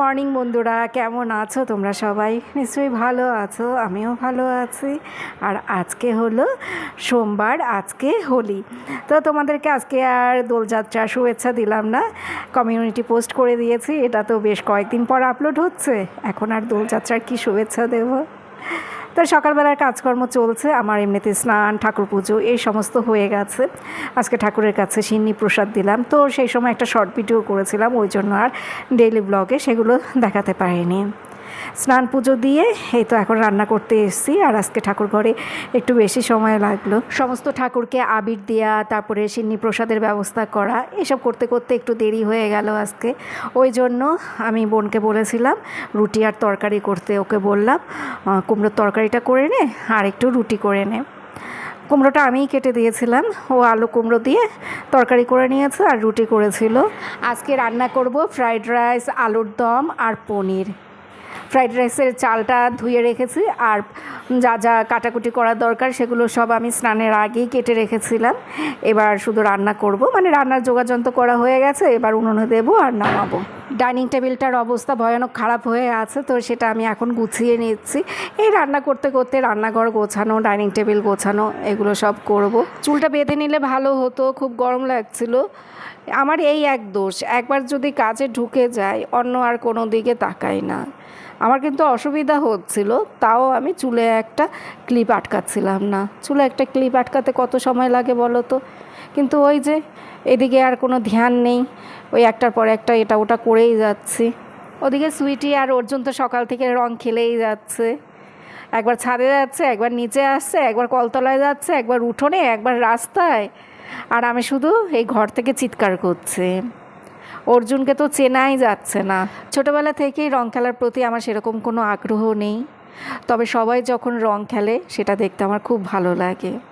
Morning বন্ধুরা, কেমন আছো তোমরা সবাই? নিশ্চয়ই ভালো আছো, আমিও ভালো আছি। আর আজকে হলো সোমবার, আজকে হোলি। তো তোমাদেরকে আজকে আর দোলযাত্রার শুভেচ্ছা দিলাম না। কমিউনিটি পোস্ট করে দিয়েছি, এটা তো বেশ কয়েকদিন পর আপলোড হচ্ছে। এখন আর দোলযাত্রার কি শুভেচ্ছা দেবো? তো সকালবেলার কাজকর্ম চলছে, আমার এমনিতে স্নান, ঠাকুর পুজো, এই সমস্ত হয়ে গেছে। আজকে ঠাকুরের কাছে সিন্নি প্রসাদ দিলাম। তো সেই সময় একটা শর্ট ভিডিও করেছিলাম, ওই জন্য আর ডেইলি ব্লগে সেগুলো দেখাতে পারিনি। স্নান পুজো দিয়ে, এই তো এখন রান্না করতে এসেছি। আর আজকে ঠাকুর ঘরে একটু বেশি সময় লাগল। সমস্ত ঠাকুরকে আবির দেওয়া তারপরে সিন্নি প্রসাদের ব্যবস্থা করা, এসব করতে করতে একটু দেরি হয়ে গেল আজকে। ওই জন্য আমি বোনকে বলেছিলাম, রুটি আর তরকারি করতে ওকে বললাম কুমড়োর তরকারিটা করে নে, আর একটু রুটি করে নে। কুমড়োটা আমিই কেটে দিয়েছিলাম। ও আলু কুমড়ো দিয়ে তরকারি করে নিয়েছে আর রুটি করেছিল। আজকে রান্না করব ফ্রাইড রাইস, আলুর দম আর পনির। ফ্রাইড রাইসের চালটা ধুয়ে রেখেছি আর যা যা কাটাকুটি করার দরকার সেগুলো সব আমি স্নানের আগেই কেটে রেখেছিলাম। এবার শুধু রান্না করব। মানে রান্নার যোগাযন্ত্র করা হয়ে গেছে, এবার উনুনে দেবো আর নামাবো। ডাইনিং টেবিলটার অবস্থা ভয়ানক খারাপ হয়ে আছে, তো সেটা আমি এখন গুছিয়ে নিচ্ছি। এই রান্না করতে করতে রান্নাঘর গোছানো, ডাইনিং টেবিল গোছানো, এগুলো সব করব। চুলটা বেঁধে নিলে ভালো হতো, খুব গরম লাগছিল। আমার এই এক দোষ, একবার যদি কাজে ঢুকে যায়, অন্য আর কোনো দিকে তাকাই না। আমার কিন্তু অসুবিধা হচ্ছিল, তাও আমি চুলে একটা ক্লিপ আটকাচ্ছিলাম না। চুলে একটা ক্লিপ আটকাতে কত সময় লাগে বলো তো? কিন্তু ওই যে এদিকে আর কোনো ধ্যান নেই, ওই একটার পর একটা এটা ওটা করেই যাচ্ছি। ওদিকে সুইটি আর অর্জুন তো সকাল থেকে রং খেলেই যাচ্ছে। একবার ছাদে যাচ্ছে, একবার নিচে আসছে, একবার কলতলায় যাচ্ছে, একবার উঠোনে, একবার রাস্তায়। আর আমি শুধু এই ঘর থেকে চিৎকার করছি। অর্জুনকে তো চেনাই যাচ্ছে না। ছোটোবেলা থেকেই রং খেলার প্রতি আমার সেরকম কোনো আগ্রহ নেই। তবে সবাই যখন রং খেলে, সেটা দেখতে আমার খুব ভালো লাগে।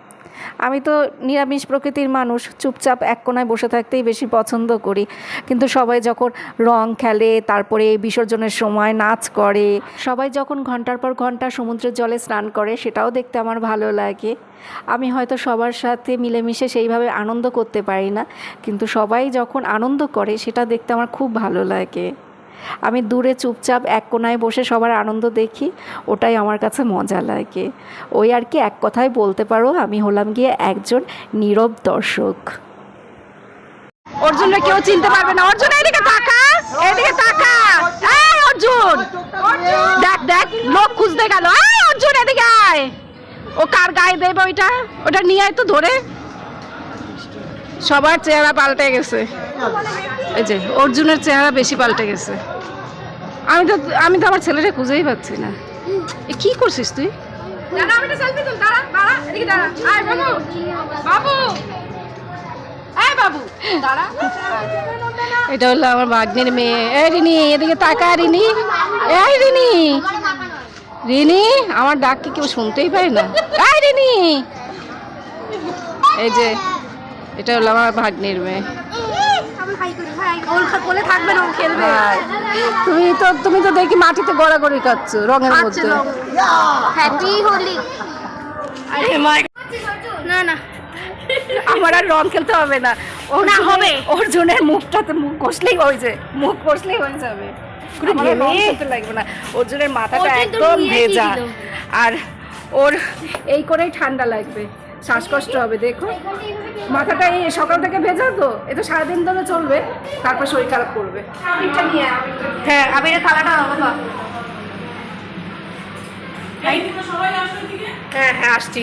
আমি তো নিরামিষ প্রকৃতির মানুষ, চুপচাপ এক কোনায় বসে থাকতেই বেশি পছন্দ করি। কিন্তু সবাই যখন রং খেলে, তারপরে বিসর্জনের সময় নাচ করে, সবাই যখন ঘণ্টার পর ঘণ্টা সমুদ্রের জলে স্নান করে, সেটাও দেখতে আমার ভালো লাগে। আমি হয়তো সবার সাথে মিলেমিশে সেইভাবে আনন্দ করতে পারি না, কিন্তু সবাই যখন আনন্দ করে, সেটা দেখতে আমার খুব ভালো লাগে। আমি দূরে চুপচাপ এক কোনায় বসে সবার আনন্দ দেখি, ওটাই আমার কাছে মজা লাগে। ওই আর কি এক কথায় বলতে পারো, আমি হলাম গিয়ে একজন নীরব দর্শক। অর্জুনরা কেউ চিনতে পারবে না। অর্জুন, এদিকে তাকা! এদিকে তাকা! এই, অর্জুন! দেখ দেখ, লোক খুঁজতে গেল। এই, অর্জুন, এদিকে আয়! ও কার গায়ে দেবে ওইটা? ওটা নিয়ে আয় তো ধরে। সবার চেহারা পাল্টে গেছে। এই যে অর্জুনের চেহারা বেশি পাল্টে গেছে। আমি তো আমি তো আমার ছেলেটা খুঁজেই পাচ্ছি না। এ কি করছিস তুই? এটা হলো আমার ভাগ্নের মেয়ে। এই রিনি এদিকে তাকা রিনি। এই রিনি। রিনি আমার ডাক কি কেউ শুনতেই পায় না? এই রিনি। এই যে এটা হলো আমার ভাগ্নের মেয়ে। ওর কোলে থাকবে না ও খেলবে। তুমি তো তুমি তো দেখি মাটিতে গড়াগড়ি রঙের মধ্যে। হ্যাপি হোলি না না। আমার আর রং খেলতে হবে না। ওর না, হবে। অর্জুনের মুখটাতে মুখ কষলেই হয়ে যায়। মুখ কষলেই হয়ে যাবে। কোনো ঘেমে- লাগবে না। অর্জুনের মাথাটা একদম ভেজা। আর ওর এই করেই ঠান্ডা লাগবে। শ্বাসকষ্ট হবে দেখো। মাথাটা এই সকাল থেকে ভেজা তো এ তো সারাদিন ধরে চলবে তারপর শরীর খারাপ করবে। হ্যাঁ আমি থালাটা বাবা। হ্যাঁ হ্যাঁ আসছি।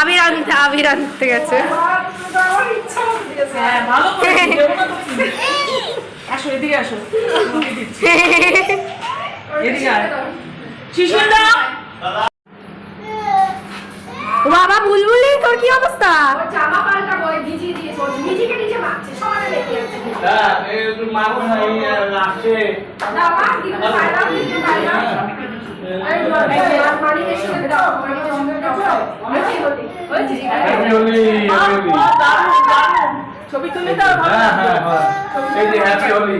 আবির আনতে আবির আনতে গেছে। আসো এদিকে আসো এদিকে শিশুরা ও বাবা বুলবুলি তোর কি অবস্থা জামা পাল্টা ভিজিয়ে দিয়েছে ওর নিজেকে নিজে মারছে লেগে আছে হ্যাঁ না এই আসছে মা হোলি হোলি হোলি ছবি তুলে দাও হ্যাঁ হ্যাঁ হ্যাঁ। এই যে হ্যাপি হোলি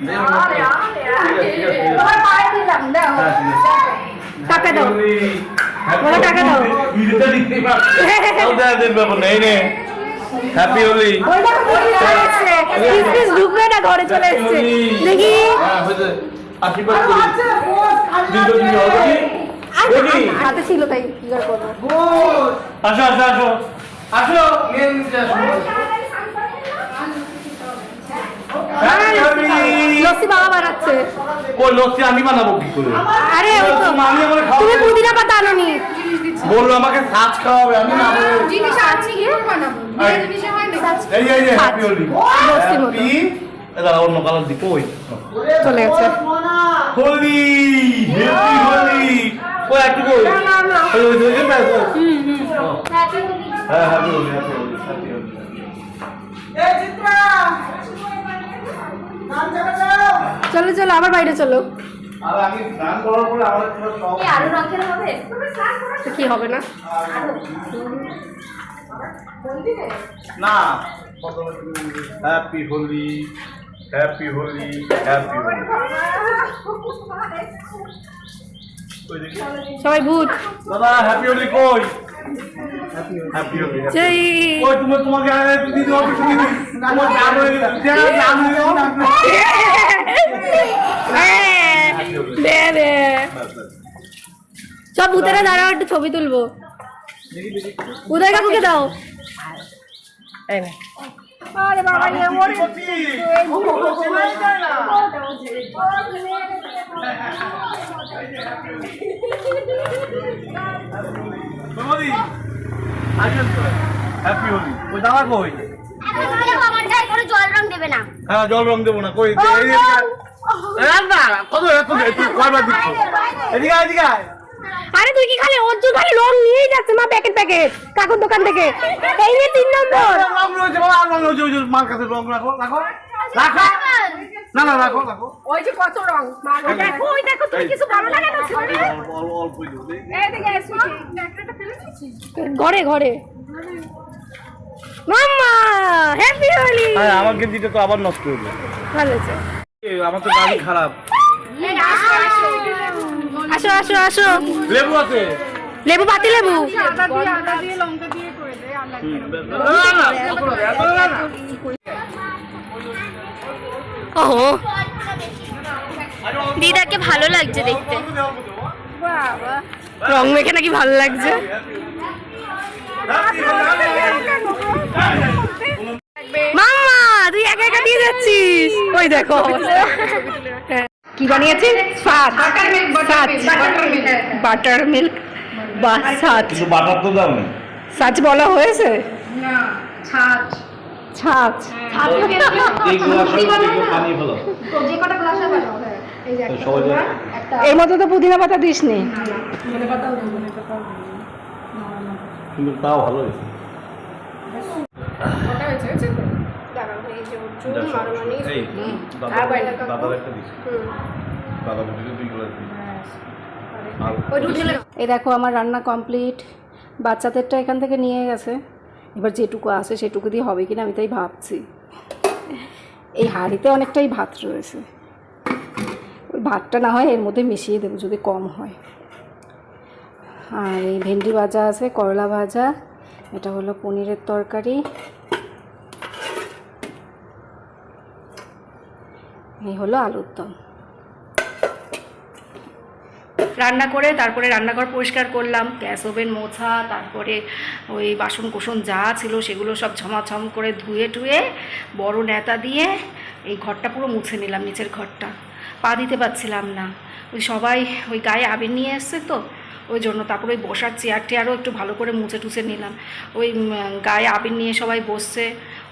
হ্যাঁ। টাকা দাও। টাকা দাও। হোলি ঢুকবে না ঘরে চলে এসছে। দেখি। হ্যাঁ আশীর্বাদ করি হাতে ছিল তাই কি আর করব? আসো আসো আসো। আসো নিয়ে নিতে আসো Happy Holi! লস্যি বাবা বানাচ্ছে। কই লস্যি আমি বানাবো কি করে? আরে ওই তো আমি আমার তুমি খাওয়া পুদিনা পাতা আনোনি। বলল আমাকে সাজ খাওয়াবে আমি না বলে- জিনিস আছে কি বানাবো। জিনিসে হয় না। এই এই যে হ্যাপি হোলি লস্যি মতো। দাদা অন্য কালার দি কই? চলে গেছে। হোলি হ্যাপি হোলি কই একটু কই? ওই ওই ওই ব্যাস হ্যাঁ happy Holi happy Holi happy Holi চলো চলো আবার বাইরে চলো। আর আমি স্নান করার পরে আমার একটা সব আরও রঙের হবে? তো কি হবে না? না happy Holi happy Holi happy Holi সবাই ভূত। দাদা হ্যাপি হোলি কই? হয়ে হয়ে সব ভূতেরা দাঁড়াও একটু ছবি তুলবো উদয় কাকুকে দাও আরে বাবা ইয়ে মরে হ্যাপি হোলি। ওই দাদা কই? আমার গায়ে কোনো জল রং দেবে না। হ্যাঁ জল রং দেবো না কই? এই এদিকে আয়। না না কত কয়বার দিচ্ছ? এদিকে এদিকে আরে তুই কি খালি অর্জুন খালি রং নিয়েই যাচ্ছে? মা প্যাকেট প্যাকেট কাকুর দোকান থেকে। এই নিয়ে তিন নম্বর। রং রয়েছে বাবা আর রং রয়েছে মার কাছে রং রাখো রাখো। রাখো। না না রাখো রাখো। ওই যে কত রং? দেখো ওই দেখো তুমি কিছু ভালো লাগে না অল্প দেখি। এসো। ফেলে দিয়েছিস ঘরে ঘরে। মাম্মা হ্যাপি হোলি হ্যাঁ আমার গেঞ্জিটা তো আবার নষ্ট হলো ভালো আছে আমার তো গাড়ি খারাপ। আসো আসো আসো। লেবু আছে? লেবু পাতি লেবু। আদা দিয়ে আদা দিয়ে লঙ্কা দিয়ে করে দে এত না, না। ওহো। দিদাকে ভালো লাগছে দেখতে। রং মেখে নাকি ভালো লাগছে। মাম্মা তুই একা একা দিয়ে যাচ্ছিস? ওই দেখো হ্যাঁ। কি বানিয়েছিস সাজ বাটার মিল্ক। বা সাজ কিন্তু বাটার তো দাও সাজ বলা হয়েছে? না ছাঁচ হ্যাঁ। একটা এর মধ্যে তো পুদিনা পাতা দিস নি তাও ভালো হয়েছে। এই দেখো আমার রান্না কমপ্লিট বাচ্চাদেরটা এখান থেকে নিয়ে গেছে এবার যেটুকু আছে সেটুকু দিয়ে হবে কিনা আমি তাই ভাবছি। এই হাঁড়িতে অনেকটাই ভাত রয়েছে। ওই ভাতটা না হয় এর মধ্যে মিশিয়ে দেবো যদি কম হয়। আর এই ভেন্ডি ভাজা আছে, করলা ভাজা, এটা হলো পনিরের তরকারি। এই হলো আলুর দম। রান্না করে, তারপরে রান্নাঘর পরিষ্কার করলাম, গ্যাস ওভেন মোছা, তারপরে ওই বাসন কোসন যা ছিল সেগুলো সব ঝমাঝম করে ধুয়ে টুয়ে বড় নেতা দিয়ে এই ঘরটা পুরো মুছে নিলাম, নিচের ঘরটা। পা দিতে পারছিলাম না। ওই সবাই ওই গায়ে আবির নিয়ে এসছে তো ওই জন্য। তারপরে ওই বসার চেয়ার টেয়ারও একটু ভালো করে মুছে টুছে নিলাম। ওই গায়ে আবির নিয়ে সবাই বসছে।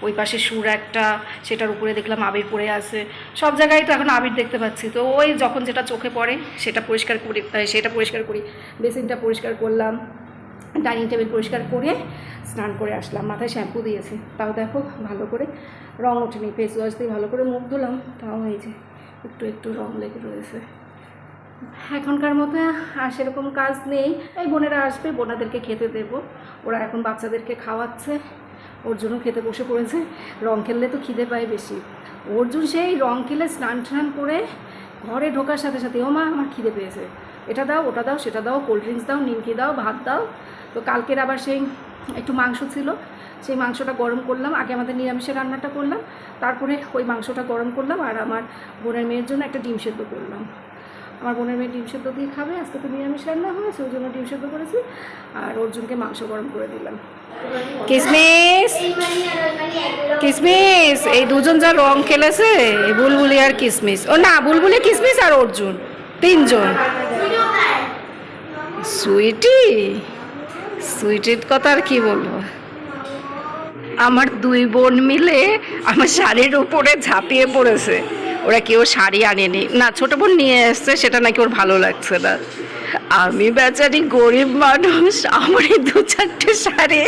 ওই পাশে সুর একটা, সেটার উপরে দেখলাম আবির পড়ে আছে। সব জায়গায় তো এখন আবির দেখতে পাচ্ছি। তো ওই যখন যেটা চোখে পড়ে, সেটা পরিষ্কার করি সেটা পরিষ্কার করি। বেসিনটা পরিষ্কার করলাম। ডাইনিং টেবিল পরিষ্কার করে স্নান করে আসলাম। মাথায় শ্যাম্পু দিয়েছে। তাও দেখো, ভালো করে রং ওঠেনি। ফেস ওয়াশ দিয়ে ভালো করে মুখ ধুলাম। তাও যে, একটু একটু রং লেগে রয়েছে। এখনকার মতো আর সেরকম কাজ নেই। এই বোনেরা আসবে, বোনাদেরকে খেতে দেব। ওরা এখন বাচ্চাদেরকে খাওয়াচ্ছে। অর্জুনও খেতে বসে পড়েছে। রং খেললে তো খিদে পায় বেশি। অর্জুন সেই রং খেলে স্নান টান করে ঘরে ঢোকার সাথে সাথে, ও মা, আমার খিদে পেয়েছে। এটা দাও, ওটা দাও, সেটা দাও কোল্ড ড্রিঙ্কস দাও, নিমকি দাও, ভাত দাও। তো কালকের আবার সেই একটু মাংস ছিল। সেই মাংসটা গরম করলাম। আগে আমাদের নিরামিষের রান্নাটা করলাম। তারপরে ওই মাংসটা গরম করলাম। আর আমার বোনের মেয়ের জন্য একটা ডিম সেদ্ধ করলাম। আমার বোনের মেয়ে ডিম সেদ্ধ দিয়ে খাবে, আজকে তো নিরামিষ রান্না হয়েছে, ওই জন্য ডিম সেদ্ধ করেছি, আর অর্জুনকে মাংস গরম করে দিলাম। কিসমিস! কিসমিস! এই দুজন যা রং খেলেছে বুলবুলি আর কিসমিস। ও না, বুলবুলি, কিসমিস আর অর্জুন, তিনজন। সুইটি? সুইটির কথা আর কি বলব? আমার দুই বোন মিলে আমার শাড়ির উপরে ঝাঁপিয়ে পড়েছে। ওরা কেউ শাড়ি আনেনি। না, ছোট বোন নিয়ে এসছে, সেটা নাকি ওর ভালো লাগছে না। আমি বেচারি গরিব মানুষ আমার এই দু চারটে শাড়ি।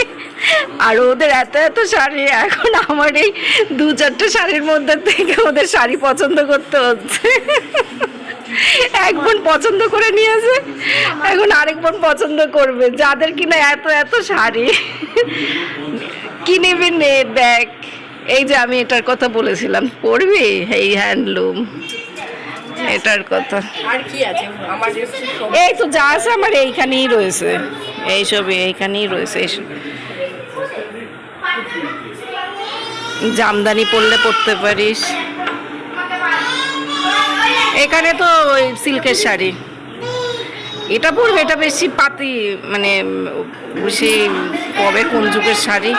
আর ওদের এত এত শাড়ি, এখন আমার এই দু চারটে শাড়ির মধ্যে থেকে ওদের শাড়ি পছন্দ করতে হচ্ছে। এক বোন পছন্দ করে নিয়েছে, এখন আরেক বোন পছন্দ করবে। যাদের কিনা এত এত শাড়ি কি নেবে নে দেখ। এই যে আমি এটার কথা বলেছিলাম পড়বি? এই হ্যান্ডলুম। এটার কথা। আর কি আছে? আমার এই তো যা আছে আমার এইখানেই রয়েছে। এইসব এইখানেই রয়েছে। এইসব জামদানি পরলে পরতে পারিস। এখানে তো ওই সিল্কের শাড়ি। এটা পরবে এটা বেশি পাতি মানে বেশি কবে কোন যুগের শাড়ি?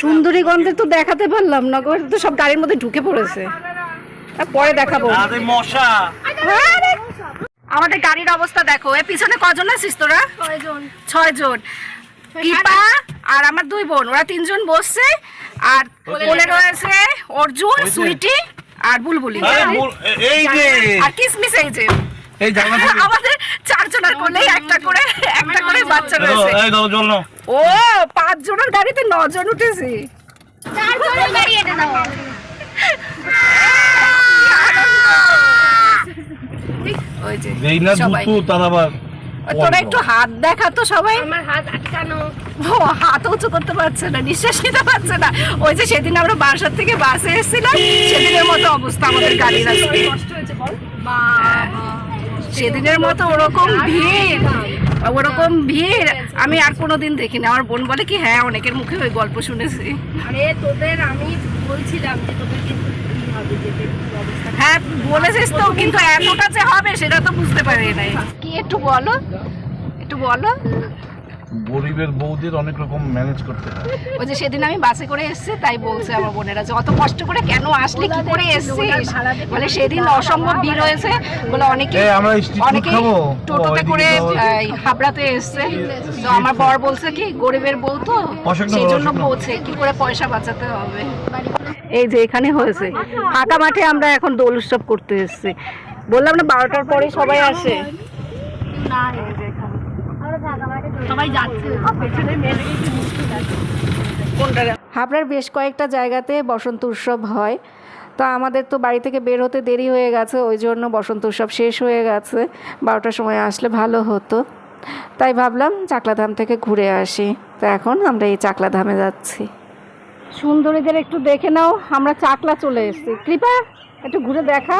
সুন্দরী গন্ধে তো দেখাতে পারলাম না গো তো সব গাড়ির মধ্যে ঢুকে পড়েছে। পরে দেখাবো। মশা। আমাদের গাড়ির অবস্থা দেখো। এ পিছনে কজন আছিস তোরা? ছয় জন কৃপা আর আমার দুই বোন ওরা তিনজন বসছে আর কোলে রয়েছে অর্জুন সুইটি আর বুলবুলি। আর কিসমিস এই যে। এই জানলা থেকে। আমাদের চারজনের কোলেই একটা করে একটা করে বাচ্চা রয়েছে। এই দাও জল নাও। ও পাঁচ জনের গাড়িতে নজন উঠেছি। চারজনের গাড়ি এটা দাও ওই যে যেই না দুটো তার আবার তোরা একটু হাত দেখা তো সবাই। আমার হাত আটকানো। ও হাত উঁচু করতে পারছে না নিঃশ্বাস নিতে পারছে না। ওই যে সেদিন আমরা বাসার থেকে বাসে এসেছিলাম সেদিনের মতো অবস্থা আমাদের গাড়ির আজকে। সেদিনের মতো ওরকম ভিড় ওরকম ভিড় আমি আর কোনো দিন দেখিনি। আমার বোন বলে কি হ্যাঁ অনেকের মুখে ওই গল্প শুনেছি। আরে তোদের আমি বলছিলাম যে তোদের কিন্তু হ্যাঁ বলেছিস তো কিন্তু এতটা যে হবে সেটা তো বুঝতে পারি নাই। কি একটু বলো। একটু বলো। গরিবের বৌদের অনেক রকম ম্যানেজ করতে হয়। ওই যে সেদিন আমি বাসে করে এসেছি তাই বলছে আমার বোনেরা যে অত কষ্ট করে কেন আসলি? কি করে এসেছিস? বলে সেদিন অসম্ভব ভিড় হয়েছে। বলে অনেকে এই, আমরা অনেকে টোটোতে করে হাবড়াতে এসছে। তো আমার বর বলছে কি গরিবের বউ তো সেই জন্য। বলছে কি করে পয়সা বাঁচাতে হবে? এই যে এখানে হয়েছে। ফাঁকা মাঠে আমরা এখন দোল উৎসব করতে এসেছি। বললাম না বারোটার পরে সবাই আসে। সবাই যাচ্ছে। পেছনে মেয়ে হাবড়ার বেশ কয়েকটা জায়গাতে বসন্ত উৎসব হয়। তো আমাদের তো বাড়ি থেকে বের হতে দেরি হয়ে গেছে ওই জন্য বসন্ত উৎসব শেষ হয়ে গেছে। বারোটার সময় আসলে ভালো হতো। তাই ভাবলাম চাকলাধাম থেকে ঘুরে আসি। তো এখন আমরা এই চাকলাধামে যাচ্ছি। সুন্দরীদের একটু দেখে নাও আমরা চাকলা চলে এসেছি। কৃপা একটু ঘুরে দেখা।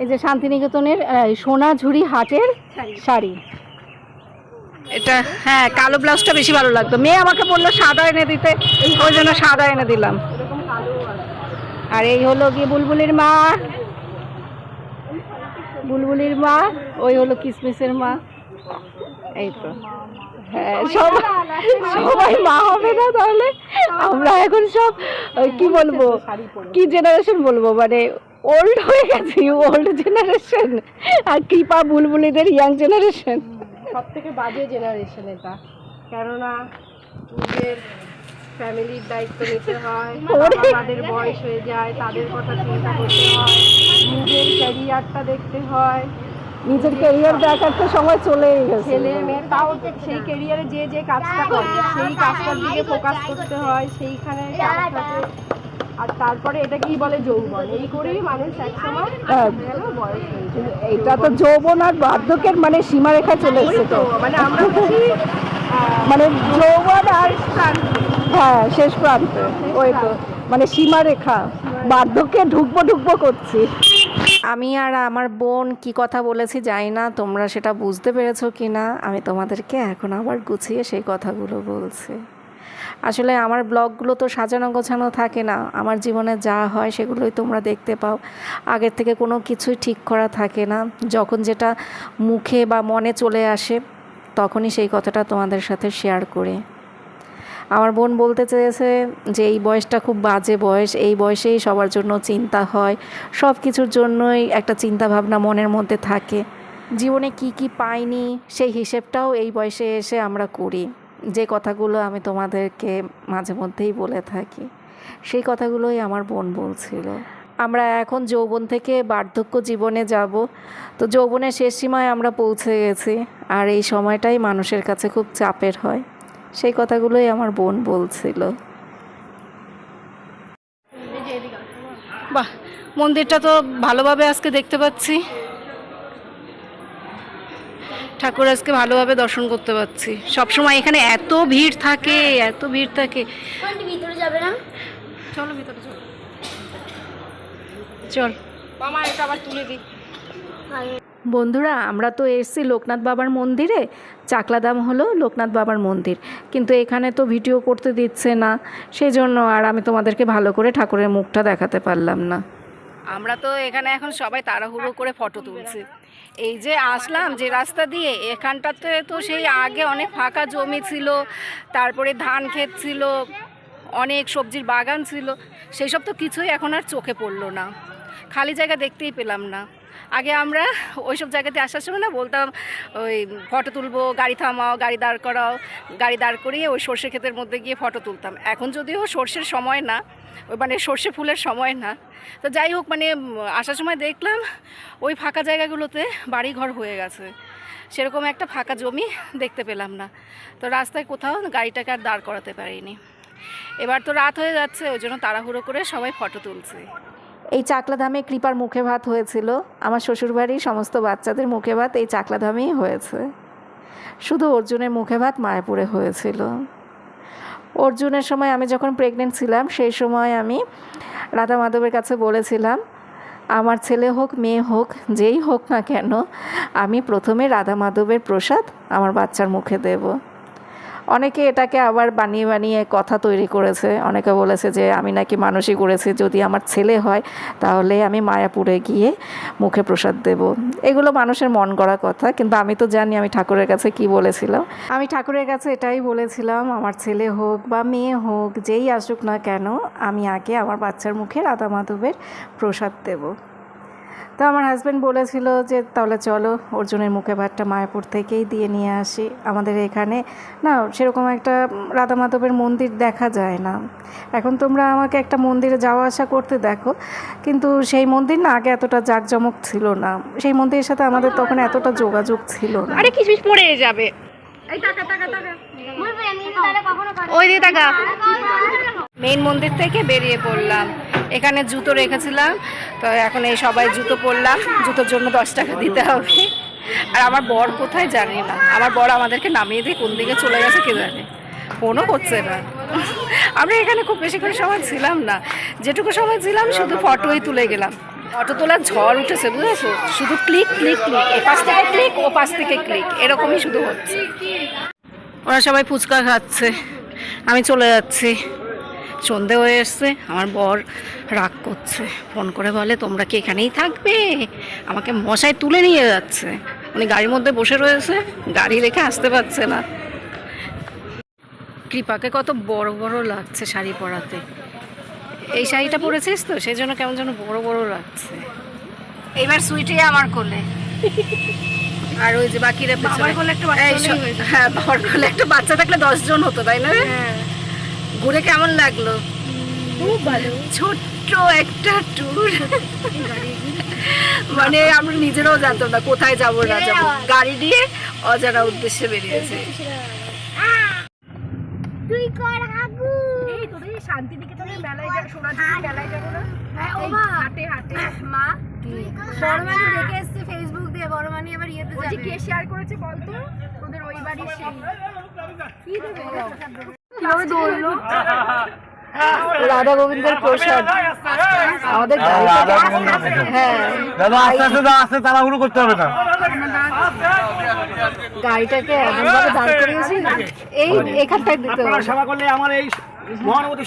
এই যে শান্তিনিকেতনের সোনাঝুরি হাটের শাড়ি। এটা হ্যাঁ কালো ব্লাউজটা বেশি ভালো লাগতো। মেয়ে আমাকে বলল সাদা এনে দিতে, ওই জন্য সাদা এনে দিলাম। আর এই হলো গিয়ে বুলবুলির মা। বুলবুলির মা, ওই হলো কিসমিসের মা। এই তো। হ্যাঁ সবাই সবাই মা হবে না তাহলে? আমরা এখন সব কি বলব? কি জেনারেশন বলব? মানে ওল্ড হয়ে গেছি ওল্ড জেনারেশন আর কৃপা বুলবুলিদের ইয়াং জেনারেশন সব থেকে বাজে জেনারেশন এটা। কেননা নিজের ফ্যামিলির দায়িত্ব নিতে হয় তাদের বয়স হয়ে যায় তাদের কথা চিন্তা করতে হয় নিজের ক্যারিয়ারটা দেখতে হয়। নিজের ক্যারিয়ার দেখার তো সময় চলেই গেছে। ছেলে মেয়ে তাও সেই ক্যারিয়ারে যে যে কাজটা করে সেই কাজটার দিকে ফোকাস করতে হয় সেইখানে আর তারপরে এটা কি বলে যৌবন? এই করেই মানুষ একসময় হ্যাঁ। বয়স এটা তো যৌবন আর বার্ধক্যের মানে সীমারেখা চলে এসেছে। তো মানে আমরা মানে যৌবন আর হ্যাঁ শেষ প্রান্তে। ওই তো মানে সীমারেখা। বার্ধক্যে ঢুকবো ঢুকবো করছি। আমি আর আমার বোন কি কথা বলেছি জানি না তোমরা সেটা বুঝতে পেরেছ কি না আমি তোমাদেরকে এখন আবার গুছিয়ে সেই কথাগুলো বলছি। আসলে আমার ব্লগগুলো তো সাজানো গোছানো থাকে না। আমার জীবনে যা হয় সেগুলোই তোমরা দেখতে পাও। আগের থেকে কোনো কিছুই ঠিক করা থাকে না। যখন যেটা মুখে বা মনে চলে আসে, তখনই সেই কথাটা তোমাদের সাথে শেয়ার করি। আমার বোন বলতে চেয়েছে যে, এই বয়সটা খুব বাজে বয়স। এই বয়সেই সবার জন্য চিন্তা হয়। সব কিছুর জন্যই একটা চিন্তা ভাবনা মনের মধ্যে থাকে। জীবনে কি কি পাইনি, সেই হিসেবটাও এই বয়সে এসে আমরা করি। যে কথাগুলো আমি তোমাদেরকে মাঝে মধ্যেই বলে থাকি, সেই কথাগুলোই আমার বোন বলছিল। আমরা এখন যৌবন থেকে বার্ধক্য জীবনে যাব, তো যৌবনের শেষ সীমায় আমরা পৌঁছে গেছি, আর এই সময়টাই মানুষের কাছে খুব চাপের হয়, সেই কথাগুলোই আমার বোন বলছিল। বাহ, মন্দিরটা তো ভালোভাবে আজকে দেখতে পাচ্ছি। ঠাকুর আজকে ভালোভাবে দর্শন করতে পারছি। সবসময় এখানে এত ভিড় থাকে এত ভিড় থাকে। ভিতরে যাবে না? চলো ভিতরে চল চল। মামা এটা আবার তুলে দিই। বন্ধুরা আমরা তো এসেছি লোকনাথ বাবার মন্দিরে। চাকলাদাম হলো লোকনাথ বাবার মন্দির। কিন্তু এখানে তো ভিডিও করতে দিচ্ছে না। সেই জন্য আর আমি তোমাদেরকে ভালো করে ঠাকুরের মুখটা দেখাতে পারলাম না। আমরা তো এখানে এখন সবাই তাড়াহুড়ো করে ফটো তুলছি। এই যে আসলাম যে রাস্তা দিয়ে, এখানটাতে তো সেই আগে অনেক ফাঁকা জমি ছিল, তারপরে ধান ক্ষেত ছিল, অনেক সবজির বাগান ছিল সেই সব তো কিছুই এখন আর চোখে পড়ল না। খালি জায়গা দেখতেই পেলাম না। আগে আমরা ওই সব জায়গাতে আসার সময় না বলতাম, ওই ফটো তুলবো, গাড়ি থামাও, গাড়ি দাঁড় করাও। গাড়ি দাঁড় করিয়ে ওই সর্ষে ক্ষেতের মধ্যে গিয়ে ফটো তুলতাম। এখন যদিও সর্ষের সময় না মানে সর্ষে ফুলের সময় না। তো যাই হোক মানে আসার সময় দেখলাম ওই ফাঁকা জায়গাগুলোতে বাড়ি ঘর হয়ে গেছে। সেরকম একটা ফাঁকা জমি দেখতে পেলাম না। তো রাস্তায় কোথাও গাড়িটাকে আর দাঁড় করাতে পারিনি। এবার তো রাত হয়ে যাচ্ছে, ওই জন্য তাড়াহুড়ো করে সবাই ফটো তুলছে। এই চাকলাধামে কৃপার মুখে ভাত হয়েছিল। আমার শ্বশুরবাড়ির সমস্ত বাচ্চাদের মুখে ভাত এই চাকলাধামেই হয়েছে। শুধু অর্জুনের মুখে ভাত মায়াপুরে হয়েছিল। অর্জুনের সময় আমি যখন প্রেগনেন্ট ছিলাম, সেই সময় আমি রাধা মাধবের কাছে বলেছিলাম, আমার ছেলে হোক, মেয়ে হোক, যেই হোক না কেন, আমি প্রথমে রাধা মাধবের প্রসাদ আমার বাচ্চার মুখে দেব। অনেকে এটাকে আবার বানিয়ে বানিয়ে কথা তৈরি করেছে। অনেকে বলেছে যে, আমি নাকি মানুষই করেছি, যদি আমার ছেলে হয়, তাহলে আমি মায়াপুরে গিয়ে মুখে প্রসাদ দেব। এগুলো মানুষের মন গড়া কথা, কিন্তু আমি তো জানি আমি ঠাকুরের কাছে কি বলেছিলাম। আমি ঠাকুরের কাছে এটাই বলেছিলাম, আমার ছেলে হোক বা মেয়ে হোক, যেই আসুক না কেন, আমি আগে আমার বাচ্চার মুখে রাধা মাধবের প্রসাদ দেবো। তো আমার হাজব্যান্ড বলেছিল যে তাহলে চলো অর্জুনের মুখে ভাতটা মায়াপুর থেকেই দিয়ে নিয়ে আসি। আমাদের এখানে না সেরকম একটা রাধা মাধবের মন্দির দেখা যায় না। এখন তোমরা আমাকে একটা মন্দিরে যাওয়া আসা করতে দেখো কিন্তু সেই মন্দির না আগে এতটা জাঁকজমক ছিল না। সেই মন্দিরের সাথে আমাদের তখন এতটা যোগাযোগ ছিল না। আরে কিসমিস পড়ে যাবে। ওই দিয়ে মেইন মন্দির থেকে বেরিয়ে পড়লাম। এখানে জুতো রেখেছিলাম, তো এখন এই সবাই জুতো পরলাম, জুতোর জন্য দশ টাকা দিতে হবে। আর আমার বর কোথায় জানি না, আমার বর আমাদেরকে নামিয়ে দিয়ে কোন দিকে চলে গেছে কে জানে। ফোনও করছে না। আমরা এখানে খুব বেশিক্ষণ সময় ছিলাম না, যেটুকু সময় ছিলাম শুধু ফটোই তুলে গেলাম। ফটো তোলার ঝড় উঠেছে, বুঝেছ? শুধু ক্লিক ক্লিক ক্লিক, এ পাশ থেকে ক্লিক, ও পাশ থেকে ক্লিক, এরকমই শুধু হচ্ছে। ওরা সবাই ফুচকা খাচ্ছে, আমি চলে যাচ্ছি। সন্ধে হয়ে এসছে আমার বর রাগ করছে। ফোন করে বলে তোমরা কি এখানেই থাকবে? আমাকে মশায় তুলে নিয়ে যাচ্ছে। উনি গাড়ির মধ্যে বসে রয়েছে গাড়ি রেখে আসতে পারছে না। কৃপাকে কত বড় বড় লাগছে শাড়ি পরাতে। এই শাড়িটা পরেছিস তো সেই জন্য কেমন যেন বড় বড় লাগছে। এইবার সুইটি আমার কোলে। আর ওই যে বাকিরা পেছনে কোলে একটা বাচ্চা হয়ে। হ্যাঁ বাবার কোলে একটা বাচ্চা থাকলে দশজন হতো তাই না? রে? ঘুরে কেমন লাগল? খুব ভালো। ছোট্ট একটা ট্যুর মানে আমরা নিজেরাও জানতাম না কোথায় যাব না যাব। গাড়ি দিয়ে অজানা উদ্দেশ্যে বেরিয়েছে তুই কর হাগু। এই তোদের শান্তিনিকেতনের মেলায় যাব সোনাঝুরির মেলায় যাব না? হ্যাঁ, ও মা। হাটে হাটে। মা বড় মানি দেখে এসছে ফেসবুক দিয়ে বড় মানি এবার ইয়েতে যাবে। কে শেয়ার করেছে বলতো? তোদের ওই বাড়ির সেই। কি দেবো কীভাবে দৌড়লো রাধা গোবিন্দের প্রসাদ। আমাদের গোবিন্দের। হ্যাঁ। দাদা আস্তে আস্তে আস্তে তাড়াহুড়ো করতে হবে না। গাড়িটাকে এমন ভাবে দাঁড় করিয়েছি এই এখানটায় দিতে হবে। সেবা করলে আমার এই মহানবতী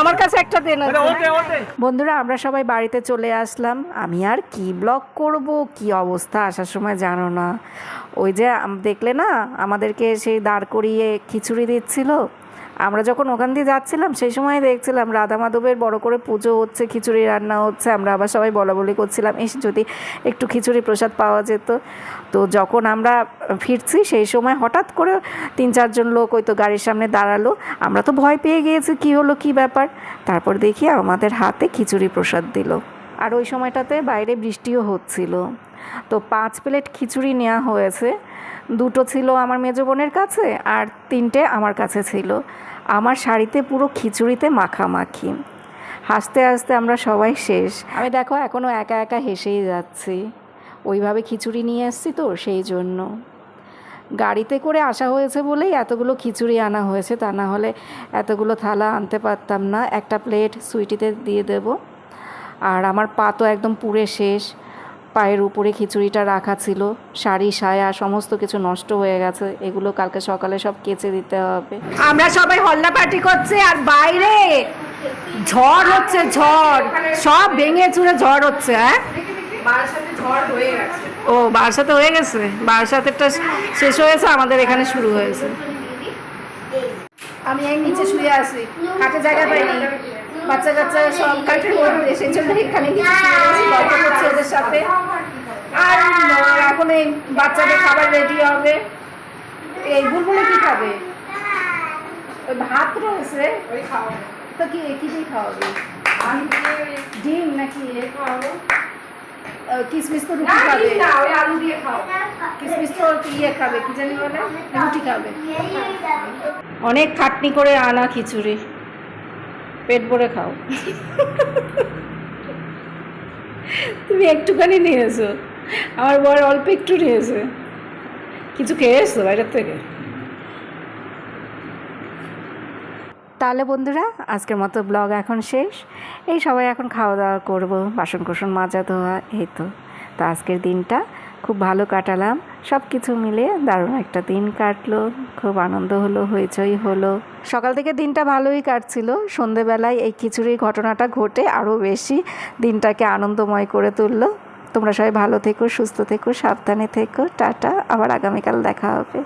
আমার কাছে একটা দেন। ওতে ওতে বন্ধুরা আমরা সবাই বাড়িতে চলে আসলাম। আমি আর কি ব্লগ করব কি অবস্থা আসার সময় জানো না। ওই যে দেখলে না, আমাদেরকে সেই দাঁড় করিয়ে খিচুড়ি দিচ্ছিল। আমরা যখন ওখান দিয়ে যাচ্ছিলাম, সেই সময় দেখছিলাম রাধা মাধবের বড় করে পুজো হচ্ছে, খিচুড়ি রান্না হচ্ছে, আমরা আবার সবাই বলা বলি করছিলাম এসে যদি একটু খিচুড়ি প্রসাদ পাওয়া যেত। তো যখন আমরা ফিরছি, সেই সময় হঠাৎ করে তিন চারজন লোক ওই তো গাড়ির সামনে দাঁড়াল। আমরা তো ভয় পেয়ে গিয়েছি, কি হলো, কি ব্যাপার? তারপর দেখি আমাদের হাতে খিচুড়ি প্রসাদ দিল। আর ওই সময়টাতে বাইরে বৃষ্টিও হচ্ছিল। তো পাঁচ প্লেট খিচুড়ি নেওয়া হয়েছে। দুটো ছিল আমার মেজো বোনের কাছে আর তিনটে আমার কাছে ছিল। আমার শাড়িতে পুরো খিচুড়িতে মাখামাখি। হাসতে হাসতে আমরা সবাই শেষ। আমি দেখো এখনও একা একা হেসেই যাচ্ছি। ওইভাবে খিচুড়ি নিয়ে এসছি তো, সেই জন্য। গাড়িতে করে আসা হয়েছে বলেই এতগুলো খিচুড়ি আনা হয়েছে, তা না হলে এতগুলো থালা আনতে পারতাম না। একটা প্লেট সুইটিতে দিয়ে দেব। আর আমার পা তো একদম পুড়ে শেষ। পায়ের উপরে খিচুড়িটা রাখা ছিল, শাড়ি, সায়া, সমস্ত কিছু নষ্ট হয়ে গেছে, এগুলো কালকে সকালে সব কেচে দিতে হবে। আমরা সবাই হল্লা পার্টি করছে আর বাইরে ঝড় হচ্ছে, ঝড়। সব ভেঙে চুরে ঝড় হচ্ছে হ্যাঁ? ও বারাসাতে হয়ে গেছে? বারাসাতেরটা শেষ হয়েছে, আমাদের এখানে শুরু হয়েছে। আমি এই নিচে শুয়ে আছি খাটে জায়গা পাইনি। বাচ্চা কাচ্চা সব কাঠের মধ্যে সেই জন্য এখানে গল্প করছি ওদের সাথে। আর এখন এই বাচ্চাদের খাবার রেডি হবে। এই বুলবুলে কি খাবে? ওই ভাত রয়েছে। তো কি কি দিয়ে খাওয়াবে? ডিম নাকি? এ কিসমিস তো রুটি খাবে। আলু দিয়ে খাও। কিসমিস তো ইয়ে খাবে কি জানি বলে রুটি খাবে। অনেক খাটনি করে আনা খিচুড়ি। পেট ভরে খাও। তুমি একটুখানি নিয়েছো। আমার বর অল্প একটু নিয়েছে। কিছু খেয়ে এসছো বাইরের থেকে? তাহলে বন্ধুরা, আজকের মতো ব্লগ এখন শেষ। এই সবাই এখন খাওয়া দাওয়া করব বাসন কোসন মাজা ধোয়া, এই তো। তো আজকের দিনটা খুব ভালো কাটালাম। সব কিছু মিলে দারুণ একটা দিন কাটলো, খুব আনন্দ হলো, হইচই হলো। সকাল থেকে দিনটা ভালোই কাটছিল। সন্ধেবেলায় এই খিচুড়ির ঘটনাটা ঘটে আরও বেশি দিনটাকে আনন্দময় করে তুললো। তোমরা সবাই ভালো থেকো, সুস্থ থেকো, সাবধানে থেকো। টাটা, আবার আগামীকাল দেখা হবে।